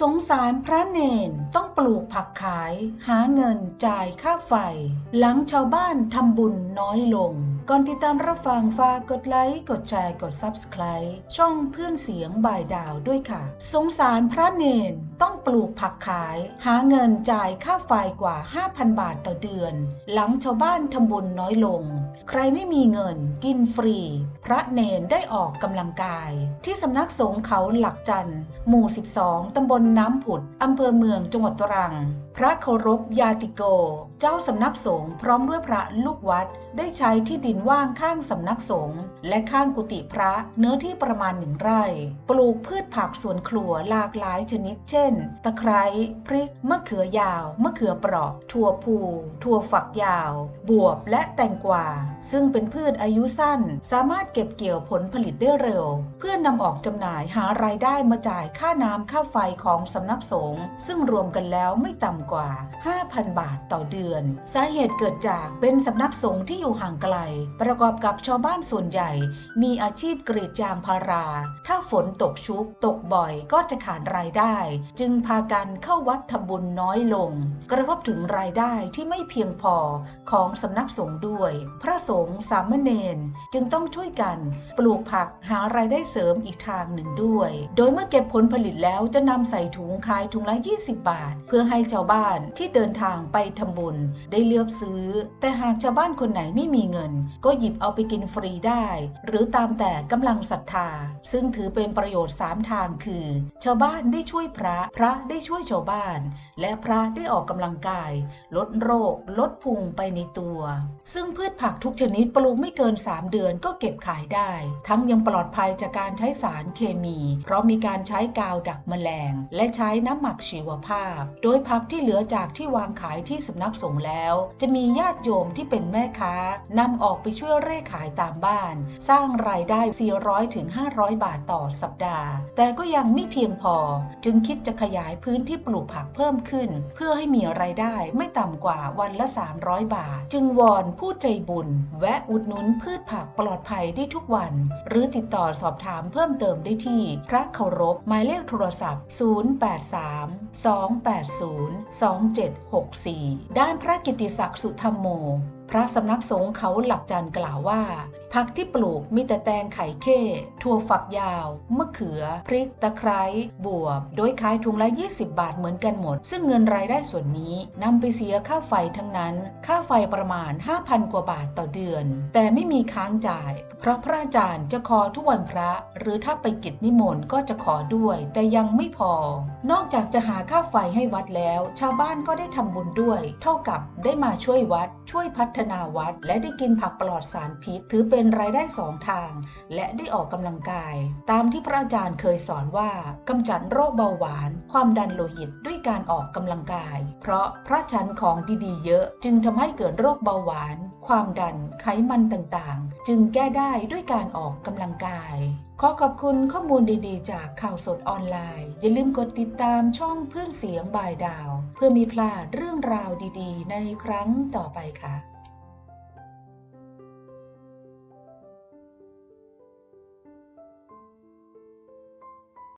สงสารพระเนนต้องปลูกผักขาย หาเงินจ่ายค่าไฟ หลังชาวบ้านทำบุญน้อยลง ก่อนติดตามรับฟังฝากกดไลค์กดแชร์กด Subscribe ช่องเพื่อนเสียงบ่ายดาวด้วยค่ะ สงสารพระเนนต้องปลูกผักขาย หาเงินจ่ายค่าไฟกว่า 5,000 บาทต่อเดือน หลังชาวบ้านทำบุญน้อยลง ใครไม่มีเงินกินฟรี พระเนนได้ออกกำลังกาย ที่สำนักสงฆ์เขาหลักจันทร์หมู่ 12 ตำบลน้ำผุดอำเภอเมืองจังหวัดตรัง พระเคารพยาติโก เจ้าสำนักสงฆ์พร้อมด้วยพระลูกวัด ได้ใช้ที่ดินว่างข้างสำนักสงฆ์และข้างกุฏิพระเนื้อที่ประมาณหนึ่งไร่ ปลูกพืชผักสวนครัวหลากหลายชนิด เช่น ตะไคร้พริก มะเขือยาว มะเขือเปราะ ถั่วพูถั่วฝักยาว บวบและแตงกวา ซึ่งเป็นพืชอายุสั้น สามารถเก็บเกี่ยวผลผลิตได้เร็ว เพื่อนำออกจำหน่ายหารายได้มาจ่ายค่าน้ำค่าไฟของสำนักสงฆ์ซึ่งรวมกันแล้วไม่ต่ำกว่า 5,000 บาทต่อเดือน สาเหตุเกิดจากเป็นสำนักสงฆ์ที่อยู่ห่างไกล ประกอบกับชาวบ้านส่วนใหญ่ มีอาชีพกรีดยางพารา ถ้าฝนตกชุก ตกบ่อยก็จะขาดรายได้ จึงพากันเข้าวัดทำบุญน้อยลง กระทบถึงรายได้ที่ไม่เพียงพอของสำนักสงฆ์ด้วย พระสงฆ์สามเณรจึงต้องช่วยกันปลูกผักหารายได้เสริมอีกทางหนึ่งด้วย โดยเมื่อเก็บผลผลิตแล้วจะนำใส่ถุงขายถุงละ 20 บาท เพื่อให้ชาวบ้านที่เดินทางไปทำบุญได้เลือกซื้อ แต่หากชาวบ้านคนไหนไม่มีเงิน ก็หยิบเอาไปกินฟรีได้ หรือตามแต่กำลังศรัทธา ซึ่งถือเป็นประโยชน์ 3 ทางคือ ชาวบ้านได้ช่วยพระ พระได้ช่วยชาวบ้าน และพระได้ออกกำลังกาย ลดโรค ลดพุงไปในตัว ซึ่งพืชผักทุกชนิดปลูกไม่เกิน 3 เดือนก็เก็บขายได้ ทั้งยังปลอดภัยจากการใช้สารเคมี เพราะมีการใช้กาวดักแมลง และใช้น้ำหมักชีวภาพ โดยผักที่เหลือจากที่วางขายที่สำนักสงฆ์แล้ว จะมีญาติโยมที่เป็นแม่ค้านำออกไปช่วยเร่ขายตามบ้าน สร้างรายได้ 400ถึง500 บาทต่อสัปดาห์ แต่ก็ยังไม่เพียงพอ จึงคิดจะขยายพื้นที่ปลูกผักเพิ่มขึ้น เพื่อให้มีรายได้ไม่ต่ำกว่าวันละ 300 บาท จึงวอนผู้ใจบุญ แวะอุดหนุนพืชผักปลอดภัยได้ทุกวัน หรือติดต่อสอบถามเพิ่มเติมได้ที่พระเคารพหมายเลขโทรศัพท์ 083 280 2764 ด้านพระกิติศักดิ์สุธรรมโม พระสำนักสงฆ์เขาหลักจันทร์กล่าวว่า ผักที่ปลูกมีแต่แตงไข่เข้ถั่วฝักยาว มะเขือ พริก ตะไคร้บวบ โดยขายถุงละ 20 บาทเหมือนกันหมด ซึ่งเงินรายได้ส่วนนี้นำไปเสียค่าไฟทั้งนั้น ค่าไฟประมาณ 5,000 กว่าบาทต่อเดือน แต่ไม่มีค้างจ่าย เพราะพระอาจารย์จะขอทุกวันพระ หรือถ้าไปกิจนิมนต์ก็จะขอด้วย แต่ยังไม่พอ นอกจากจะหาค่าไฟให้วัดแล้ว ชาวบ้านก็ได้ทำบุญด้วย เท่ากับได้มาช่วยวัด ช่วยพัฒนาวัด และได้กินผักปลอดสารพิษ ถือเป็นรายได้สองทาง และได้ออกกำลังกาย ตามที่พระอาจารย์เคยสอนว่ากำจัดโรคเบาหวาน ความดันโลหิตด้วยการออกกำลังกาย เพราะพระชันของดีๆเยอะ จึงทำให้เกิดโรคเบาหวาน ความดัน ไขมันต่างๆ จึงแก้ได้ด้วยการออกกำลังกาย ขอขอบคุณข้อมูลดีๆ จากข่าวสดออนไลน์ อย่าลืมกดติดตามช่องเพื่อนเสียงบายดาว เพื่อมีพลาดเรื่องราวดีๆ ในครั้งต่อไปค่ะ